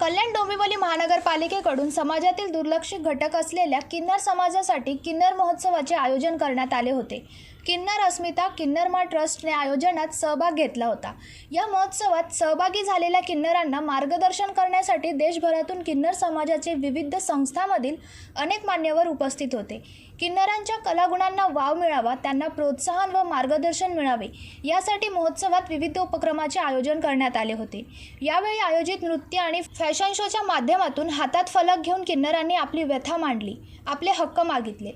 कल्याण डोंबिवली महानगरपालिकेकडून समाजातील दुर्लक्षित घटक असलेल्या किन्नर समाजासाठी किन्नर महोत्सवाचे आयोजन करण्यात आले होते. किन्नर अस्मिता किन्नरमा ट्रस्टने आयोजनात सहभाग घेतला होता. या महोत्सवात सहभागी झालेल्या किन्नरांना मार्गदर्शन करण्यासाठी देशभरातून किन्नर समाजाचे विविध संस्थांमधील अनेक मान्यवर उपस्थित होते. किन्नरांच्या कलागुणांना वाव मिळावा त्यांना प्रोत्साहन व मार्गदर्शन मिळावे यासाठी महोत्सवात विविध उपक्रमाचे आयोजन करण्यात आले होते. यावेळी आयोजित नृत्य आणि फॅशन शोच्या माध्यमातून हातात फलक घेऊन किन्नरांनी आपली व्यथा मांडली आपले हक्क मागितले.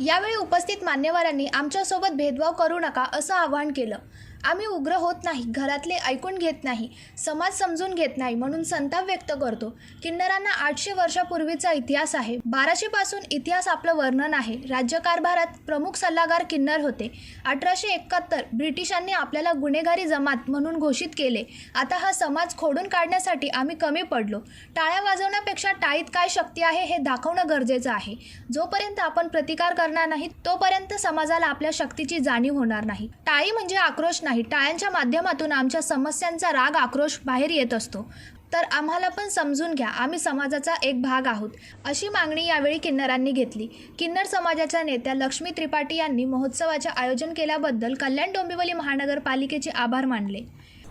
यावेळी उपस्थित मान्यवरांनी आमच्यासोबत भेदभाव करू नका असं आवाहन केलं. आम्ही उग्र होत नाही घरातले ऐकून घेत नाही समाज समजून घेत नाही म्हणून संताप व्यक्त करतो. किन्नरांना आठशे वर्षापूर्वीचा इतिहास आहे. बाराशे पासून इतिहास आपलं वर्णन आहे. राज्यकारभारात प्रमुख सल्लागार किन्नर होते. अठराशे एकाहत्तर ब्रिटिशांनी आपल्याला गुन्हेगारी जमात म्हणून घोषित केले. आता हा समाज खोडून काढण्यासाठी आम्ही कमी पडलो. टाळ्या वाजवण्यापेक्षा टाळीत काय शक्ती आहे हे दाखवणं गरजेचं आहे. जोपर्यंत आपण प्रतिकार करणार नाही तोपर्यंत समाजाला आपल्या शक्तीची जाणीव होणार नाही. टाळी म्हणजे आक्रोश नाही. टाळ्यांच्या माध्यमातून आमच्या समस्यांचा राग आक्रोश बाहेर येत असतो. तर आम्हाला पण समजून घ्या आम्ही समाजाचा एक भाग आहोत. अशी मागणी यावेळी किन्नरांनी घेतली. किन्नर समाजाच्या नेत्या लक्ष्मी त्रिपाठी यांनी महोत्सवाचे आयोजन केल्याबद्दल कल्याण डोंबिवली महानगरपालिकेचे आभार मानले.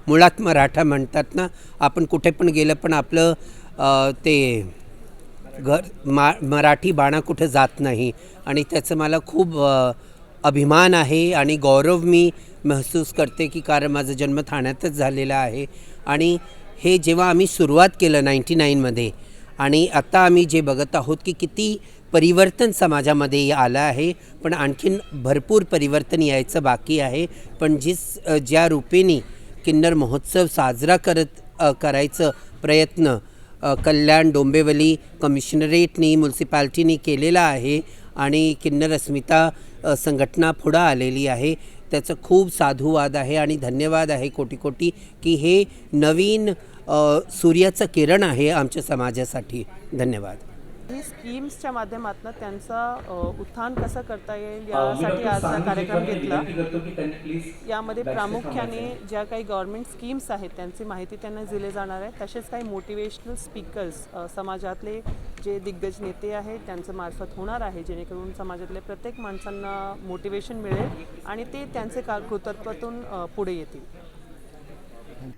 मुळात मराठा म्हणतात ना आपण कुठे पण गेलं पण आपलं ते घर मा मराठी बाणा कुठे जात नाही. आणि त्याचं मला खूप अभिमान आहे आणि गौरव मी महसूस करते की कारण माझा जन्म ठाण्यातच झालेला आहे. आणि हे जेव्हा आम्ही सुरुवात केलं नाईंटी नाईनमध्ये आणि आता आम्ही जे बघत आहोत की किती परिवर्तन समाजामध्ये आलं आहे पण आणखीन भरपूर परिवर्तन यायचं बाकी आहे. पण जिस ज्या रूपेने किन्नर महोत्सव साजरा करत करायचं प्रयत्न कल्याण डोंबिवली कमिशनरेटनी म्युन्सिपॅलिटीनी केलेला आहे आणि किन्नर अस्मिता संघटना पुढं आलेली आहे. त्याचं खूप साधुवाद आहे आणि धन्यवाद आहे कोटी कोटी की हे नवीन सूर्याचं किरण आहे आमच्या समाजासाठी. धन्यवाद. ही स्कीम्सच्या माध्यमातून त्यांचं उत्थान कसं करता येईल यासाठी आजचा कार्यक्रम घेतला. यामध्ये प्रामुख्याने ज्या काही गव्हर्नमेंट स्कीम्स आहेत त्यांची माहिती त्यांना दिली जाणार आहे. तसेच काही मोटिवेशनल स्पीकर्स समाजातले जे दिग्गज नेते आहेत त्यांचं मार्फत होणार आहे जेणेकरून समाजातल्या प्रत्येक माणसांना मोटिवेशन मिळेल आणि ते त्यांचे का कर्तृत्वातून अ, पुढे येतील.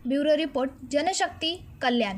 Bureau report Janshakti Kalyan.